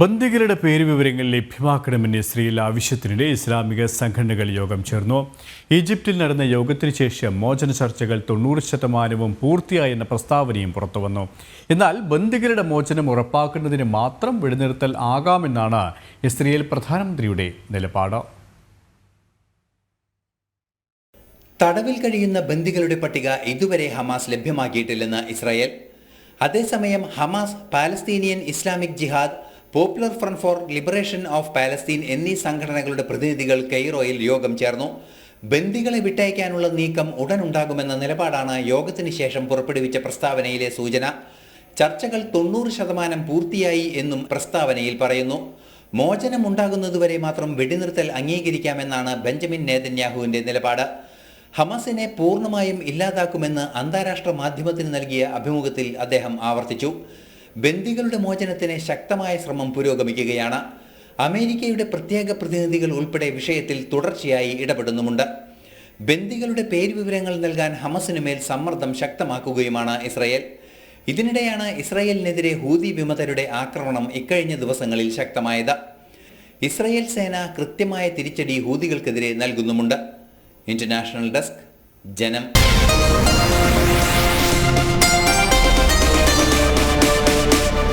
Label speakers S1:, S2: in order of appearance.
S1: ബന്ദികളുടെ പേര് വിവരങ്ങൾ ലഭ്യമാക്കണമെന്ന് ഇസ്രയേൽ ആവശ്യത്തിനിടെ ഇസ്ലാമിക സംഘടനകൾ യോഗം ചേർന്നു. ഈജിപ്തിൽ നടന്ന യോഗത്തിന് ശേഷം മോചന ചർച്ചകൾ തൊണ്ണൂറ് ശതമാനവും പൂർത്തിയായെന്ന പ്രസ്താവനയും പുറത്തുവന്നു. എന്നാൽ ബന്ദികളുടെ മോചനം ഉറപ്പാക്കുന്നതിന് മാത്രം വെടിനിർത്തൽ ആകാമെന്നാണ് ഇസ്രയേൽ പ്രധാനമന്ത്രിയുടെ നിലപാട്.
S2: തടവിൽ കഴിയുന്ന ബന്ദികളുടെ പട്ടിക ഇതുവരെ ഹമാസ് ലഭ്യമാക്കിയിട്ടില്ലെന്ന് ഇസ്രായേൽ. അതേസമയം Hamas Palestinian Islamic Jihad Popular Front for Liberation of Palestine എന്നീ സംഘടനകളുടെ പ്രതിനിധികൾ കെയ്റോയിൽ യോഗം ചേർന്നു. ബന്ദികളെ വിട്ടയക്കാനുള്ള നീക്കം ഉടൻ ഉണ്ടാകുമെന്ന നിലപാടാണ് യോഗത്തിന് ശേഷം പുറപ്പെടുവിച്ച പ്രസ്താവനയിലെ സൂചന. ചർച്ചകൾ തൊണ്ണൂറ് ശതമാനം പൂർത്തിയായി എന്നും പ്രസ്താവനയിൽ പറയുന്നു. മോചനം ഉണ്ടാകുന്നതുവരെ മാത്രം വെടിനിർത്തൽ അംഗീകരിക്കാമെന്നാണ് ബെഞ്ചമിൻ നേതന്യാഹുവിന്റെ നിലപാട്. ഹമാസിനെ പൂർണമായും ഇല്ലാതാക്കുമെന്ന് അന്താരാഷ്ട്ര മാധ്യമത്തിന് നൽകിയ അഭിമുഖത്തിൽ അദ്ദേഹം ആവർത്തിച്ചു. ബന്ദികളുടെ മോചനത്തിന് ശക്തമായ ശ്രമം പുരോഗമിക്കുകയാണ്. അമേരിക്കയുടെ പ്രത്യേക പ്രതിനിധികൾ ഉൾപ്പെടെ വിഷയത്തിൽ തുടർച്ചയായി ഇടപെടുന്നുമുണ്ട്. ബന്ദികളുടെ പേര് വിവരങ്ങൾ നൽകാൻ ഹമസിനു മേൽ സമ്മർദ്ദം ശക്തമാക്കുകയുമാണ് ഇസ്രയേൽ. ഇതിനിടെയാണ് ഇസ്രയേലിനെതിരെ ഹൂതി വിമതരുടെ ആക്രമണം ഇക്കഴിഞ്ഞ ദിവസങ്ങളിൽ ശക്തമായത്. ഇസ്രയേൽ സേന കൃത്യമായ തിരിച്ചടി ഹൂതികൾക്കെതിരെ നൽകുന്നുമുണ്ട്. ഇന്റർനാഷണൽ ഡെസ്ക് ജനം.